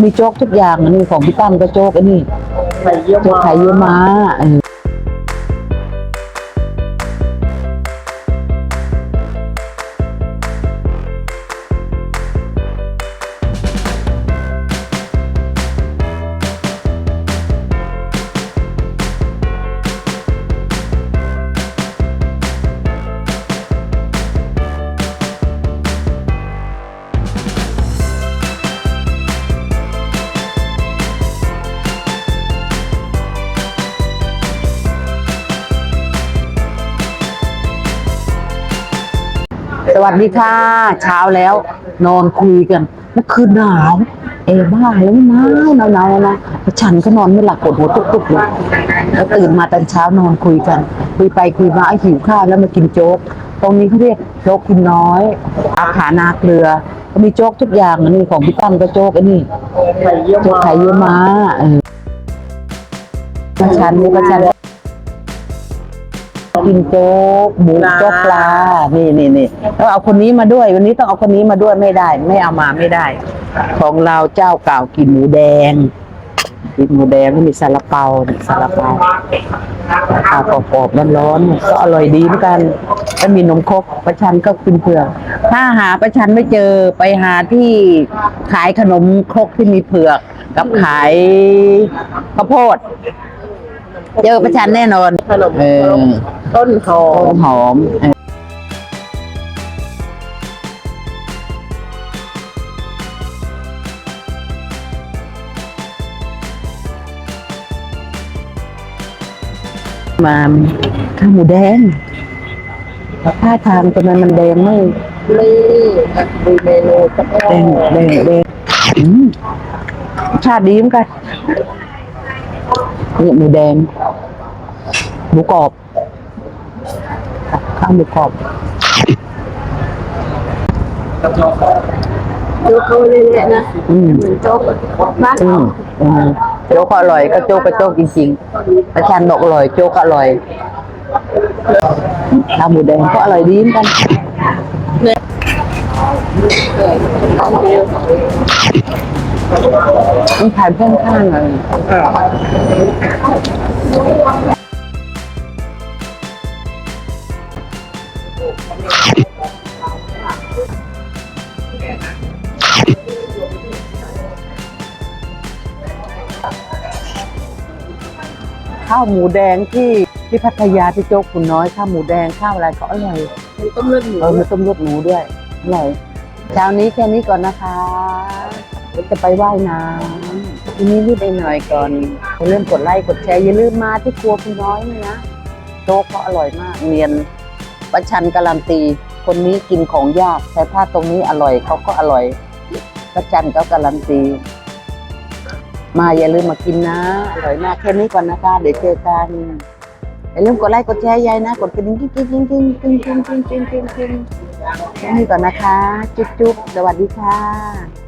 มีโจ๊กทุกอย่างอันนี้ของพี่ตั้มก็โจ๊กอันนี้ไข่เยี่ยมโจ๊กไข่เยี่ยวม้าเออ สวัสดีค่ะ เช้าแล้ว นอนคุยกันเมื่อคืนหนาวเอบ้าแล้วหนาวหนาวหนาวนะฉันก็นอนไม่หลับปวดหัวตุกๆเลยแล้วตื่นมาตอนเช้านอนคุยกัน คุยไปคุยมาไอ้หิวข้าวแล้วมากินโจ๊ก ตรงนี้เขาเรียกโจ๊กคุณน้อย อาขานาเกลือก็มีโจ๊กทุกอย่างอันนี้ของพี่ตั้มก็โจ๊กอันนี้โจ๊กไข่เยี่ยม้าเออชั้นนี่ชัน กินโจ๊กหมูโจ๊กปลา นี่นี่นี่ต้องเอาคนนี้มาด้วย วันนี้ต้องเอาคนนี้มาด้วยไม่ได้ ไม่เอามาไม่ได้ ของเราเจ้าเก่ากินหมูแดง กินหมูแดงก็มีซาลาเปานี่ซาลาเปาข้าวกรอบๆร้อนๆก็อร่อยดีเหมือนกันแล้วมีนมครกประชันก็กินเผือก ถ้าหาประชันไม่เจอไปหาที่ขายขนมครกที่มีเผือก กับขายข้าวโพด เจอประชันแน่นอนขนมเออต้นหอต้มนหอมเออมาข้าวหมูแดงท่าทางทำไมมันแดงไม่นี่มีเมนูสักแดงแดงแดงอืมรสชาติดีเหมือนกัน ví dụ mì đen bú cọp. Ăn bú cọp. Chua câu lên lên nè. Ừ. Mình chua mát ừ. ừ. chua có lời có chua có chua chan độ lời chua có lời. Làm mùi đèn có lời đi con. มีขายเพื่อนข้างเลยข้าวหมูแดงที่ที่พัทยาที่โจ๊กคุณน้อยข้าวหมูแดงข้าวอะไรก็อร่อยมีต้มเลือดหมูเออมีต้มเลือดหมูด้วยอร่อย เช้านี้แค่นี้ก่อนนะคะเดี๋ยวจะไปว่ายน้ำทีนี้นิดหน่อยก่อนอย่าลืมกดไลค์กดแชร์อย่าลืมมาที่ครัวคุณน้อยนี่นะโจ๊กก็อร่อยมากเนียนประชันการันตี คนนี้กินของยากแต่ถ้าตรงนี้อร่อยเขาก็อร่อย ประชันก็การันตี มาอย่าลืมมากินนะอร่อยมากแค่นี้ก่อนนะคะ เดี๋ยวเจอกันอย่าลืมกดไลค์กดแชร์ยายนะ กดกระดิ่งกิ๊งกิ๊งกิ๊งกิ๊งกิ๊งกิ๊งกิ๊งกิ๊งกิ๊งกิ๊ง นี้ก่อนนะคะ จุ๊บจุ๊บสวัสดีค่ะ